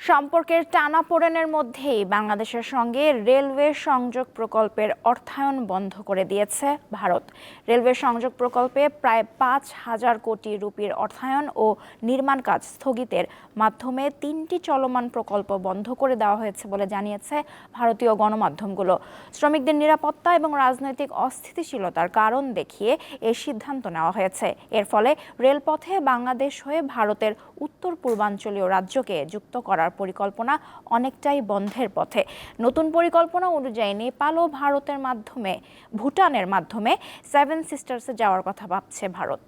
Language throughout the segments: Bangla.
সম্পর্কের টানাপোড়েনের মধ্যেই বাংলাদেশের সঙ্গে রেলওয়ে সংযোগ প্রকল্পের অর্থায়ন বন্ধ করে দিয়েছে ভারত। রেলওয়ে সংযোগ প্রকল্পে প্রায় পাঁচ হাজার কোটি রুপির অর্থায়ন ও নির্মাণ কাজ স্থগিতের মাধ্যমে তিনটি চলমান প্রকল্প বন্ধ করে দেওয়া হয়েছে বলে জানিয়েছে ভারতীয় গণমাধ্যমগুলো। শ্রমিকদের নিরাপত্তা এবং রাজনৈতিক অস্থিতিশীলতার কারণ দেখিয়ে এই সিদ্ধান্ত নেওয়া হয়েছে। এর ফলে রেলপথে বাংলাদেশ হয়ে ভারতের উত্তর পূর্বাঞ্চলীয় রাজ্যকে যুক্ত করার পরিকল্পনা অনেকটাই বন্ধের পথে। নতুন পরিকল্পনা অনুযায়ী নেপাল ও ভারতের মাধ্যমে, ভুটানের মাধ্যমে সেভেন সিস্টার্সে যাওয়ার কথা ভাবছে ভারত।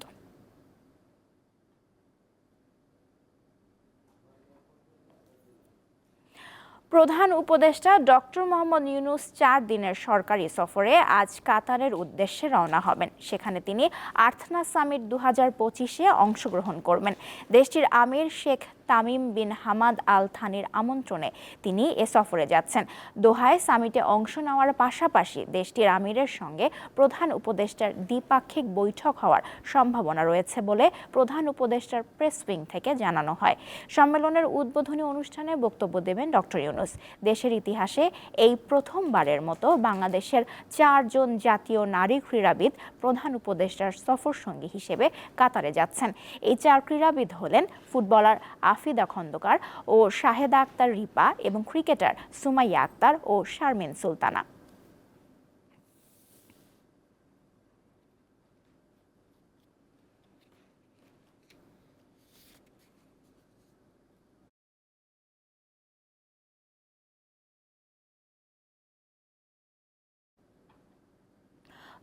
প্রধান উপদেষ্টা ডক্টর মোহাম্মদ ইউনুস চার দিনের সরকারি সফরে আজ কাতারের উদ্দেশ্যে রওনা হবেন। সেখানে তিনি আর্থনা সামিট দু হাজার পঁচিশে অংশগ্রহণ করবেন। দেশটির আমির Sheikh Tamim bin Hamad Al থানির আমন্ত্রণে তিনি এ সফরে যাচ্ছেন। দোহায় সামিটে অংশ নেওয়ার পাশাপাশি দেশটির আমিরের সঙ্গে প্রধান উপদেষ্টার দ্বিপাক্ষিক বৈঠক হওয়ার সম্ভাবনা রয়েছে বলে প্রধান উপদেষ্টার প্রেস উইং থেকে জানানো হয়। সম্মেলনের উদ্বোধনী অনুষ্ঠানে বক্তব্য দেবেন ডক্টর ইউনুস। দেশের ইতিহাসে এই প্রথমবারের মতো বাংলাদেশের চারজন জাতীয় নারী ক্রীড়াবিদ প্রধান উপদেষ্টার সফর সঙ্গী হিসেবে কাতারে যাচ্ছেন। এই চার ক্রীড়াবিদ হলেন ফুটবলার আফিদা খন্দকার ও শাহেদা আক্তার রিপা এবং ক্রিকেটার সুমাইয়া আক্তার ও শারমিন সুলতানা।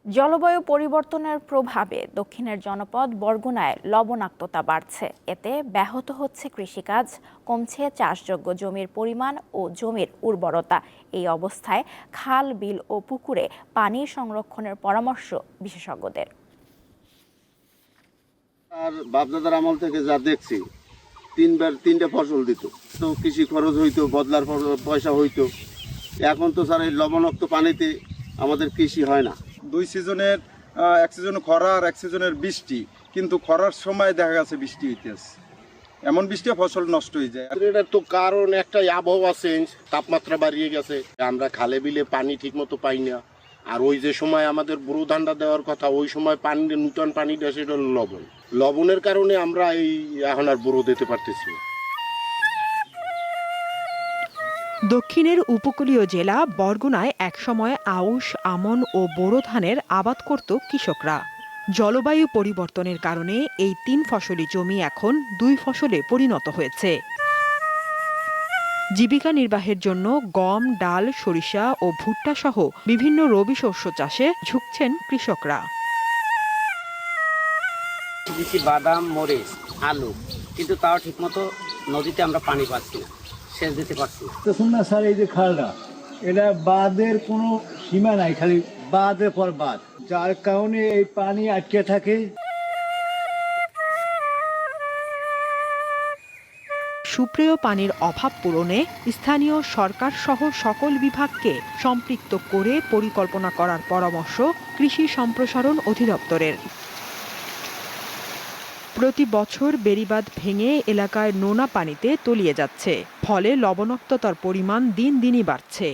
জলবায়ু পরিবর্তনের প্রভাবে দক্ষিণের জনপদ বরগুনায় লবণাক্ততা বাড়ছে। এতে ব্যাহত হচ্ছে কৃষিকাজ, কমছে চাষযোগ্য জমির পরিমাণ ও জমির উর্বরতা। এই অবস্থায় খাল, বিল ও পুকুরে পানি সংরক্ষণের পরামর্শ বিশেষজ্ঞদের। আর বাপদাদার আমল থেকে যা দেখছি, তিনবার তিনটা ফসল দিত। তো কৃষি খরচ হইতো, বদলার পয়সা হইতো। এখন তো স্যার এই লবণাক্ত পানিতে আমাদের কৃষি হয় না। দুই সিজনের এক সিজনে খরা আর এক সিজনের বৃষ্টি, কিন্তু খরার সময় দেখা গেছে বৃষ্টি হইতেছে। এমন বৃষ্টি ফসল নষ্ট হয়ে যায়। এটার তো কারণ একটা আবহাওয়া চেঞ্জ তাপমাত্রা বাড়িয়ে গেছে। আমরা খালে বিলে পানি ঠিক মতো পাই না। আর ওই যে সময় আমাদের বুড়ো ধানটা দেওয়ার কথা, ওই সময় পানি নূতন পানিটা সেটা লবণ। লবণের কারণে আমরা এই এখন আর বুড়ো দিতে পারতেছি না। দক্ষিণের উপকূলীয় জেলা বরগুনায় একসময় আউশ, আমন ও বোরো ধানের আবাদ করত কৃষকরা। জলবায়ু পরিবর্তনের কারণে এই তিন ফসলি জমি এখন দুই ফসলে পরিণত হয়েছে। জীবিকা নির্বাহের জন্য গম, ডাল, সরিষা ও ভুট্টা সহ বিভিন্ন রবি শস্য চাষে ঝুঁকছেন কৃষকরা। বাদাম, মরিচ, আলু, কিন্তু তাও ঠিকমতো নদীতে আমরা পানি পাচ্ছি না। সেচ দিতে পারছি দেখুন না স্যার এই যে খালটা এটা বাঁধের কোনো সীমা নাই খালি বাঁধের পর বাঁধ। যার কারণে এই পানি আটকে থাকে। সুপ্রিয় পানির অভাব পূরণে স্থানীয় সরকার সহ সকল বিভাগকে সম্পৃক্ত করে পরিকল্পনা করার পরামর্শ কৃষি সম্প্রসারণ অধিদপ্তরের। প্রতি বছর বেড়িবাঁধ ভেঙে এলাকায় নোনা পানিতে তলিয়ে যাচ্ছে। ফলে লবণাক্ততার পরিমাণ দিন দিনই বাড়ছে।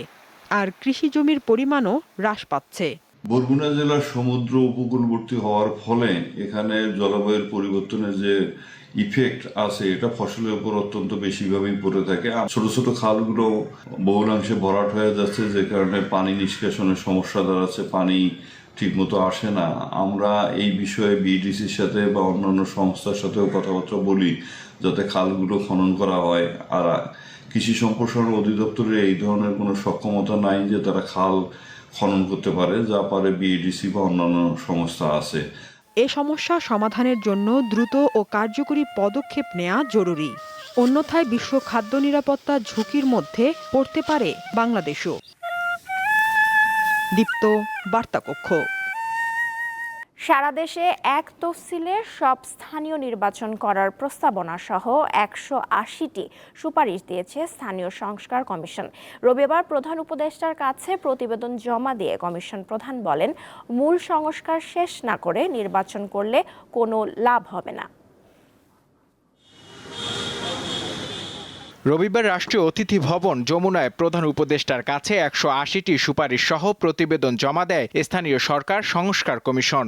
আর কৃষি জমির পরিমাণও হ্রাস পাচ্ছে। বরগুনা জেলার সমুদ্র উপকূলবর্তী হওয়ার ফলে এখানে জলবায়ুর পরিবর্তনের যে ইফেক্ট আছে, এটা ফসলের উপর অত্যন্ত বেশিভাবেই পড়ে থাকে। আর ছোট ছোট খালগুলো বহুলাংশে ভরাট হয়ে যাচ্ছে, যে কারণে পানি নিষ্কাশনের সমস্যা দাঁড়াচ্ছে। পানি ঠিকমতো আসে না। আমরা এই বিষয়ে বিডিসির সাথে বা অন্যান্য সংস্থার সাথেও কথাবার্তা বলি, যাতে খালগুলো খনন করা হয়। আর কৃষি সম্প্রসারণ অধিদপ্তরের এই ধরনের কোনো সক্ষমতা নাই যে তারা খাল খনন করতে পারে, যা পারে বিএডিসি বা অন্যান্য সংস্থা আছে। এ সমস্যা সমাধানের জন্য দ্রুত ও কার্যকরী পদক্ষেপ নেওয়া জরুরি। অন্যথায় বিশ্ব খাদ্য নিরাপত্তা ঝুঁকির মধ্যে পড়তে পারে বাংলাদেশও। দীপ্ত বার্তাকক্ষ। সারা দেশে এক তফসিলে সব স্থানীয় নির্বাচন করার প্রস্তাবনা সহ একশো আশিটি সুপারিশ দিয়েছে স্থানীয় সংস্কার কমিশন। রবিবার প্রধান উপদেষ্টার কাছে প্রতিবেদন জমা দিয়ে কমিশন প্রধান বলেন, মূল সংস্কার শেষ না করে নির্বাচন করলে কোনো লাভ হবে না। রবিবার রাষ্ট্রীয় অতিথি ভবন যমুনায় প্রধান উপদেষ্টার কাছে একশো আশিটি সুপারিশ সহ প্রতিবেদন জমা দেয় স্থানীয় সরকার সংস্কার কমিশন।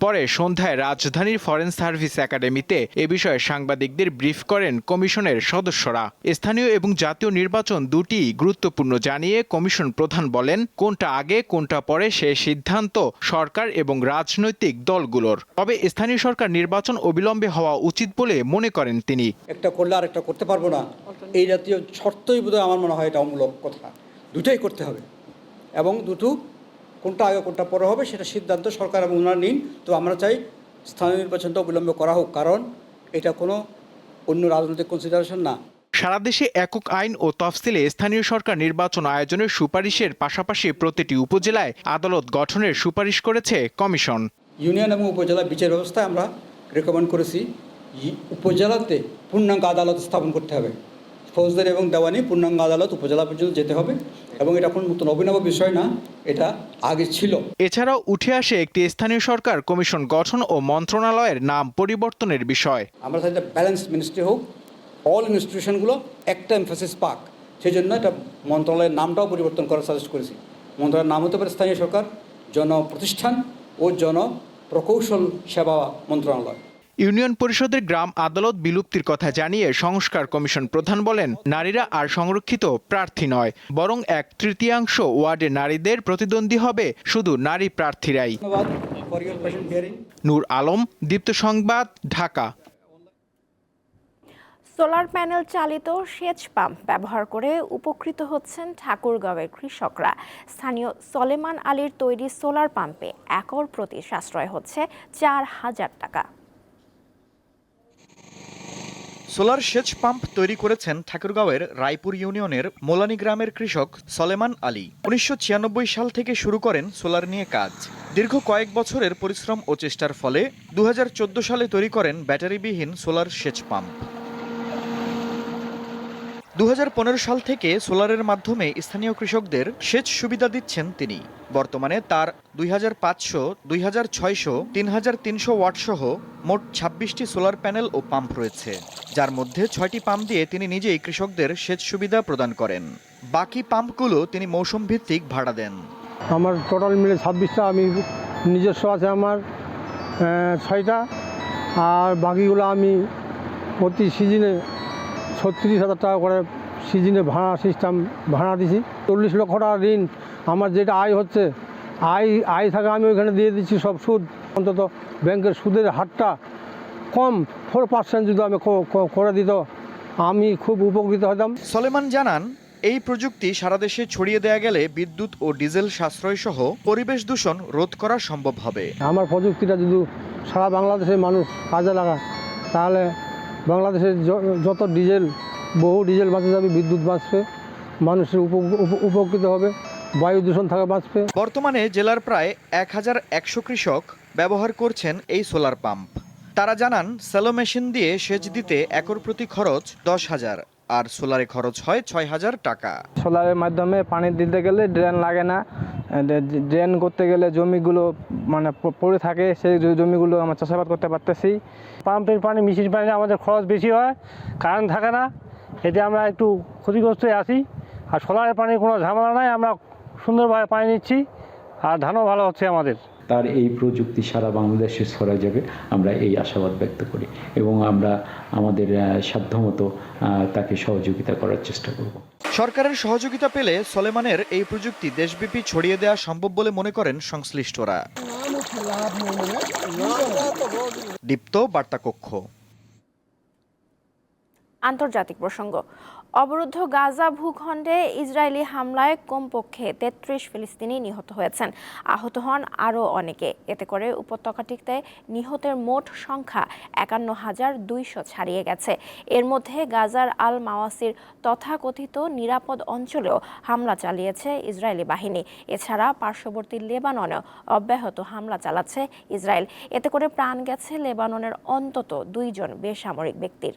পরে সন্ধ্যায় রাজধানীর ফরেন সার্ভিস একাডেমিতে এ বিষয়ে সাংবাদিকদের ব্রিফ করেন কমিশনের সদস্যরা। স্থানীয় এবং জাতীয় নির্বাচন দুটি গুরুত্বপূর্ণ জানিয়ে কমিশন প্রধান বলেন, কোনটা আগে, কোনটা পরে সে সিদ্ধান্ত সরকার এবং রাজনৈতিক দলগুলোর। তবে স্থানীয় সরকার নির্বাচন অবিলম্বে হওয়া উচিত বলে মনে করেন তিনি। একটা করলে আর একটা করতে পারব না। এই জাতীয় শর্তই বোধহয় আমার মনে হয় এটা অমূলক কথা। দুটোই করতে হবে। এবং দুটো কোনটা আগে কোনটা পরে হবে সেটা সিদ্ধান্ত সরকার এবং ওনারা নিন। তো আমরা চাই স্থানীয় নির্বাচনটা অবিলম্বে করা হোক কারণ এটা কোনো অন্য রাজনৈতিক কনসিডারেশন না। সারা দেশে একক আইন ও তফসিলে স্থানীয় সরকার নির্বাচন আয়োজনের সুপারিশের পাশাপাশি প্রতিটি উপজেলায় আদালত গঠনের সুপারিশ করেছে কমিশন। ইউনিয়ন এবং উপজেলা বিচার ব্যবস্থায় আমরা রেকমেন্ড করেছি উপজেলাতে পূর্ণাঙ্গ আদালত স্থাপন করতে হবে। ফৌজদারি এবং দেওয়ানি পূর্ণাঙ্গ আদালত উপজেলা পর্যন্ত যেতে হবে এবং এটা কোনো নতুন অভিনব বিষয় না এটা আগে ছিল। এছাড়াও উঠে আসে একটি স্থানীয় সরকার কমিশন গঠন ও মন্ত্রণালয়ের নাম পরিবর্তনের বিষয়। আমরা চাই ব্যালেন্স মিনিস্ট্রি হোক অল ইনস্টিটিউশনগুলো একটা এমফাসিস পাক। সেই জন্য এটা মন্ত্রণালয়ের নামটাও পরিবর্তন করার সাজেস্ট করেছি। মন্ত্রণালয়ের নাম হতে পারে স্থানীয় সরকার জনপ্রতিষ্ঠান ও জন প্রকৌশল সেবা মন্ত্রণালয়। ইউনিয়ন পরিষদের গ্রাম আদালত বিলুপ্তির কথা জানিয়ে সংস্কার কমিশন প্রধান বলেন, নারীরা আর সংরক্ষিত প্রার্থী নয়, বরং এক তৃতীয়াংশ ওয়ার্ডে নারীদের প্রতিদ্বন্দ্বী হবে শুধু নারী প্রার্থীরাই। নূর আলম, দীপ্ত সংবাদ, ঢাকা। সোলার প্যানেল চালিত সেচ পাম্প ব্যবহার করে উপকৃত হচ্ছেন ঠাকুরগাঁওয়ের কৃষকরা। স্থানীয় সলেমান আলীর তৈরি সোলার পাম্পে একর প্রতি সাশ্রয় হচ্ছে চার হাজার টাকা। সোলার সেচ পাম্প তৈরি করেছেন ঠাকুরগাঁওয়ের রায়পুর ইউনিয়নের মোলানি গ্রামের কৃষক সলেমান আলী। উনিশশো ছিয়ানব্বই সাল থেকে শুরু করেন সোলার নিয়ে কাজ। দীর্ঘ কয়েক বছরের পরিশ্রম ও চেষ্টার ফলে দু হাজার চোদ্দ সালে তৈরি করেন ব্যাটারিবিহীন সোলার সেচ পাম্প। দু হাজার পনেরো সাল থেকে সোলারের মাধ্যমে স্থানীয় কৃষকদের সেচ সুবিধা দিচ্ছেন তিনি। বর্তমানে তার দুই হাজার পাঁচশো, দুই হাজার ছয়শো, তিন হাজার তিনশো ওয়াট সহ মোট ছাব্বিশটি সোলার প্যানেল ও পাম্প রয়েছে। যার মধ্যে ছয়টি পাম্প দিয়ে তিনি নিজেই কৃষকদের সেচ সুবিধা প্রদান করেন। বাকি পাম্পগুলো তিনি মৌসুম ভিত্তিক ভাড়া দেন। আমার টোটাল মিলে ছাব্বিশটা, আমি নিজস্ব আছে আমার ছয়টা। আর বাকিগুলো আমি প্রতি সিজনে ছত্রিশ হাজার টাকা করে সিজনে ভাড়া সিস্টেম ভাড়া দিছি। চল্লিশ লক্ষ টাকা ঋণ। আমার যেটা আয় হচ্ছে আয় আয় থাকা আমি ওইখানে দিয়ে দিচ্ছি সব সুদ। অন্তত ব্যাংকের সুদের হারটা কম ফোর পার্সেন্ট যদি আমি করে দিত আমি খুব উপকৃত হতাম। সলেমান জানান এই প্রযুক্তি সারা দেশে ছড়িয়ে দেয়া গেলে বিদ্যুৎ ও ডিজেল সাশ্রয় সহ পরিবেশ দূষণ রোধ করা সম্ভব হবে। আমার প্রযুক্তিটা যদি সারা বাংলাদেশের মানুষ কাজে লাগায় তাহলে বাংলাদেশের যত ডিজেল, বহু ডিজেল বাঁচে যাবে, বিদ্যুৎ বাঁচবে, মানুষের উপ- উপ- উপকৃত হবে, বায়ু দূষণ থাকা বাঁচবে। বর্তমানে জেলার প্রায় এক হাজার একশো কৃষক ব্যবহার করছেন এই সোলার পাম্প। তারা জানান, সেলো মেশিন দিয়ে সেচ দিতে একর প্রতি খরচ দশ হাজার। আর সোলারে খরচ হয় ছয় হাজার টাকা। সোলারের মাধ্যমে পানি দিতে গেলে ড্রেন লাগে না। ড্রেন করতে গেলে জমিগুলো মানে পড়ে থাকে, সেই জমিগুলো আমরা চাষাবাদ করতে পারতেছি। পাম্পের পানি, মেশিন পানি আমাদের খরচ বেশি হয়, কারেন্ট থাকে না, এতে আমরা একটু ক্ষতিগ্রস্ত আসি আর সোলারের পানির কোনো ঝামেলা নাই, আমরা সুন্দরভাবে পানি নিচ্ছি, আর ধানও ভালো হচ্ছে আমাদের। তার এই প্রযুক্তি সারা বাংলাদেশে ছড়া যাবে। আমরা এই আশাবাদ ব্যক্ত করি এবং আমরা আমাদের সাধ্যমতো তাকে সহযোগিতা করার চেষ্টা করব। সরকারের সহযোগিতা পেলে সলেমানের এই প্রযুক্তি দেশব্যাপী ছড়িয়ে দেওয়া সম্ভব বলে মনে করেন সংশ্লিষ্টরা। দীপ্ত বার্তা কক্ষ আন্তর্জাতিক প্রসঙ্গ। অবরুদ্ধ গাজা ভূখণ্ডে ইসরায়েলি হামলায় কমপক্ষে তেত্রিশ ফিলিস্তিনি নিহত হয়েছেন। আহত হন আরও অনেকে। এতে করে উপত্যকাটিতে নিহতের মোট সংখ্যা একান্ন হাজার দুইশো ছাড়িয়ে গেছে। এর মধ্যে গাজার আল মাওয়াসির তথাকথিত নিরাপদ অঞ্চলেও হামলা চালিয়েছে ইসরায়েলি বাহিনী। এছাড়া পার্শ্ববর্তী লেবাননেও অব্যাহত হামলা চালাচ্ছে ইসরায়েল। এতে করে প্রাণ গেছে লেবাননের অন্তত দুইজন বেসামরিক ব্যক্তির।